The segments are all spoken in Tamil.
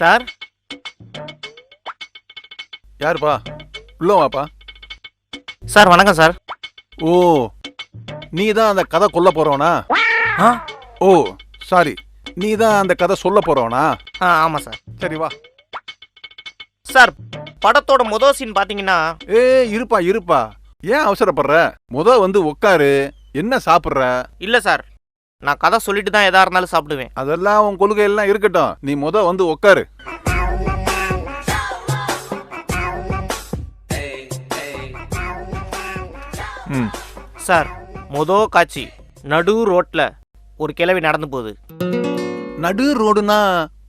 சார்? யாருப்பா? உள்ள வாப்பா. சார் வணக்கம் சார். ஓ நீ தான் அந்த கதை கொல்ல போறவனா? ஆ? ஓ சாரி நீ தான் அந்த கதை சொல்ல போறவனா? ஆ ஆமாம் சார். சரி வா. சார் படத்தோட முதல் சீன் பார்த்தீங்கன்னா ஏ இருப்பா இருப்பா. ஏன் அவசரப்படுற? முத வந்து உட்காரு என்ன சாப்பிட்ற? இல்லை சார். நான் கதை சொல்லிட்டு தான் எதா இருந்தாலும் சாப்பிடுவேன். அதெல்லாம் உன் கொள்கை எல்லாம் இருக்கட்டும். நீ முத வந்து உட்காரு ம். சார் மொதல் காட்சி. நடு ரோட்ல ஒரு கிழவி நடந்து போகுது. நடு ரோடுனா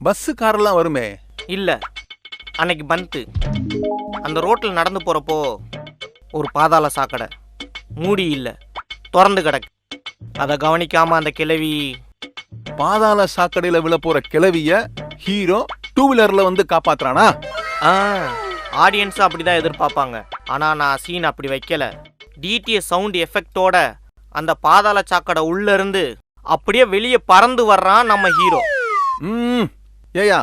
பஸ்ஸு காரெல்லாம் வருமே? இல்லை. அன்னைக்கு பந்து அந்த ரோட்டில் நடந்து போகிறப்போ ஒரு பாதாள சாக்கடை. மூடி இல்லை. திறந்து கிடக்கு. அதை கவனிக்காம அந்த கிழவி பாதாள சாக்கடையில விழ போற கிளவிய ஹீரோ டூ வீலர்ல வந்து காப்பாத்துறானா? ஆ ஆடியன்ஸும் அப்படி தான் எதிர்பார்ப்பாங்க. ஆனால் நான் சீன் அப்படி வைக்கல. டிடிஎஸ் சவுண்ட் எஃபெக்டோட அந்த பாதாள சாக்கடை உள்ள இருந்து அப்படியே வெளியே பறந்து வர்றான் நம்ம ஹீரோ ம் ஏயா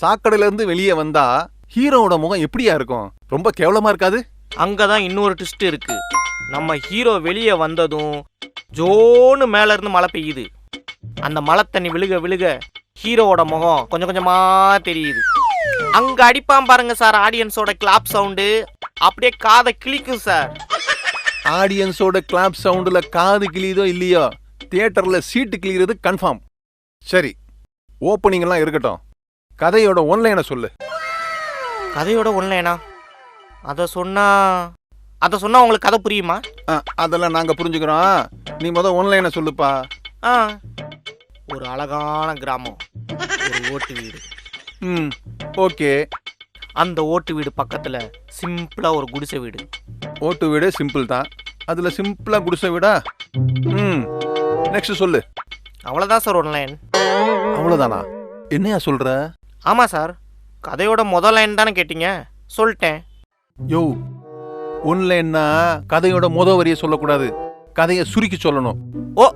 சாக்கடையில இருந்து வெளியே வந்தா ஹீரோவோட முகம் எப்படியா இருக்கும்? ரொம்ப கேவலமா இருக்காது? அங்கே தான் இன்னொரு ட்விஸ்ட் இருக்கு. நம்ம ஹீரோ வெளியே வந்ததும் ஜோன்னு மேல இருந்து மழை பெய்யுது. அந்த மழை தண்ணி விழுக விழுக ஹீரோவோட முகம் கொஞ்சம் கொஞ்சமா தெரியுது. அங்க அடிப்பான் பாருங்க சார் ஆடியன்ஸோட கிளாப் சவுண்டு அப்படியே காதை கிழிக்கும் சார். ஆடியன்ஸோட கிளாப் சவுண்டுல காது கிளியுதோ இல்லையோ தியேட்டர்ல சீட்டு கிளியறது கன்ஃபார்ம் சரி ஓப்பனிங் எல்லாம் இருக்கட்டும். கதையோட ஒன்லைனை சொல்லு. கதையோட ஒன்லேனா அதை சொன்னா அதை சொன்னா உங்களுக்கு கதை புரியுமா? ஆ, அதெல்லாம் நாங்க புரிஞ்சுக்கிறோம். நீ முத ஒன்லைனை சொல்லுப்பா. ஆ. ஒரு அழகான கிராமம். ஒரு ஓட்டு வீடு. ம் ஓகே. அந்த ஓட்டு வீடு பக்கத்துல சிம்பிளா ஒரு குடிசை வீடு. ஓட்டு வீடு சிம்பிள் தான். அதுல சிம்பிளா குடிசை வீடா? ம் நெக்ஸ்ட் சொல்லு. அவ்வளோதான் சார் ஒன்லைன் அவ்வளவுதானா? என்னையா சொல்ற? ஆமாம் சார். கதையோட முதல் லைன் தானே கேட்டீங்க. சொல்லிட்டேன். யோ ஒன்லைன்னா கதையோட முத வரியை சொல்லக்கூடாது. கதையை சுருக்கி சொல்லணும். ஓ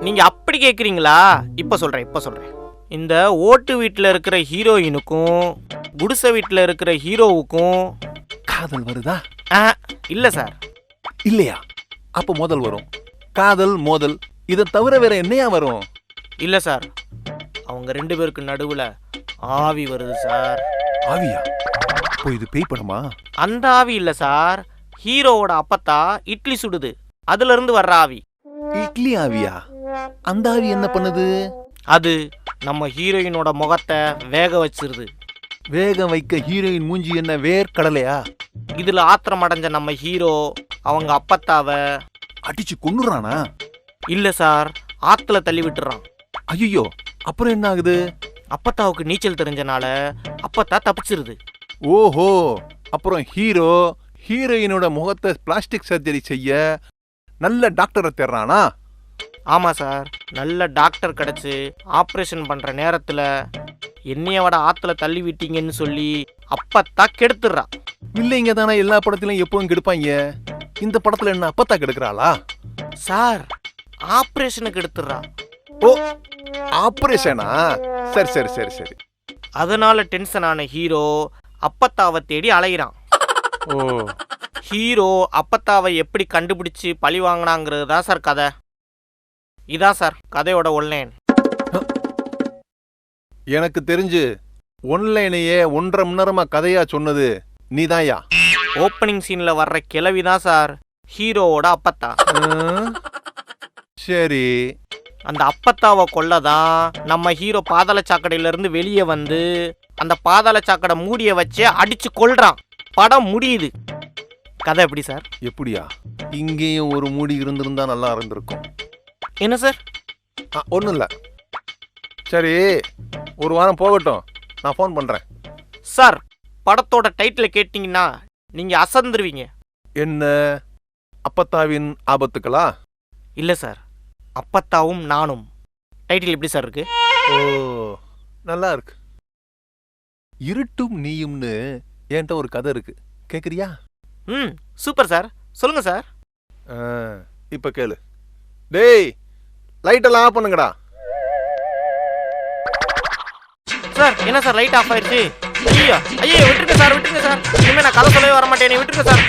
நீங்கள் அப்படி கேட்குறீங்களா இப்போ சொல்கிறேன் இப்போ சொல்கிறேன் இந்த ஓட்டு வீட்டில் இருக்கிற ஹீரோயினுக்கும் குடிசை வீட்டில் இருக்கிற ஹீரோவுக்கும் காதல் வருதா? ஆ இல்லை சார். இல்லையா? அப்ப முதல் வரும். காதல் மோதல் இதை தவிர வேற என்னையா வரும்? இல்லை சார். அவங்க ரெண்டு பேருக்கு நடுவில் ஆவி வருது சார். ஆவியா? அப்போ இது பேய் படமா? அந்த ஆவி இல்லை சார். ஹீரோவோட அப்பத்தா இட்லி சுடுது. அதுலேருந்து வர்ற ஆவி. இட்லி ஆவியா? அந்த ஆவி என்ன பண்ணுது? அது நம்ம ஹீரோயினோட முகத்தை வேக வச்சிருது. வேகம் வைக்க ஹீரோயின் மூஞ்சி என்ன வேர்க்கடலையா? இதில் ஆத்திரம் அடைஞ்ச நம்ம ஹீரோ அவங்க அப்பத்தாவை அடிச்சு கொன்னுறானா இல்லை சார் ஆத்துல தள்ளி விட்டுறான். ஐயோ அப்புறம் என்ன ஆகுது? அப்பத்தாவுக்கு நீச்சல் தெரிஞ்சனால அப்பத்தா தப்பிச்சிருது. ஓஹோ அப்புறம் ஹீரோ ஹீரோயினோட முகத்தை பிளாஸ்டிக் சர்ஜரி செய்ய நல்ல டாக்டரை தேடுறானா? ஆமாம் சார். நல்ல டாக்டர் கிடச்சி ஆப்ரேஷன் பண்ணுற நேரத்தில் என்னைய விட ஆத்துல தள்ளி விட்டீங்கன்னு சொல்லி அப்பத்தா கெடுத்துடுறா. இல்லைங்க தானே எல்லா படத்திலும் எப்பவும் கெடுப்பாங்க இந்த படத்துல என்ன அப்பத்தா கெடுக்கிறாளா? சார் ஆப்ரேஷனுக்கு எடுத்துடுறா. ஓ ஆபரேஷனா சரி சரி சரி சரி. அதனால டென்ஷன் ஆன ஹீரோ அப்பத்தாவை தேடி அலையிறான். ஹீரோ அப்பத்தாவை எப்படி கண்டுபிடிச்சு பழி வாங்கினாங்கிறது தான் சார் கதை. இதான் சார் கதையோட ஒன்லைன் எனக்கு தெரிஞ்சு ஒன்லைனையே ஒன்றரை மணி நேரமா கதையா சொன்னது நீதாயா ஓப்பனிங் சீனில் வர்ற கிழவி தான் சார் ஹீரோவோட அப்பத்தா. சரி. அந்த அப்பத்தாவை கொல்ல தான் நம்ம ஹீரோ பாதாள சாக்கடையிலேருந்து வெளியே வந்து அந்த பாதாள சாக்கடை மூடிய வச்சு அடிச்சு கொல்றான். படம் முடியுது. கதை எப்படி சார்? எப்படியா? இங்கேயும் ஒரு மூடி இருந்திருந்தா நல்லா இருந்திருக்கும். என்ன சார்? ஒன்றும் இல்லை. சரி ஒரு வாரம் போகட்டும். நான் ஃபோன் பண்ணுறேன் சார் படத்தோட டைட்டில் கேட்டிங்கன்னா நீங்கள் அசந்துருவீங்க. என்ன? அப்பத்தாவின் ஆபத்துக்களா? இல்லை சார். அப்பத்தாவும் நானும். டைட்டில் எப்படி சார் இருக்கு? ஓ நல்லா இருக்கு. இருட்டும் நீயும்னு என்கிட்ட ஒரு கதை இருக்கு. கேக்குறியா? ம் சூப்பர் சார். சொல்லுங்கள் சார். இப்ப கேளு. டேய் லைட்டெல்லாம் ஆஃப் பண்ணுங்கடா. சார் என்ன சார் லைட் ஆஃப் ஆயிடுச்சு? ஐயோ ஐயோ விட்டுருங்க சார் விட்டுருங்க சார். இனிமே நான் கதை சொல்லவே வர மாட்டேன். விட்டுருங்க சார்.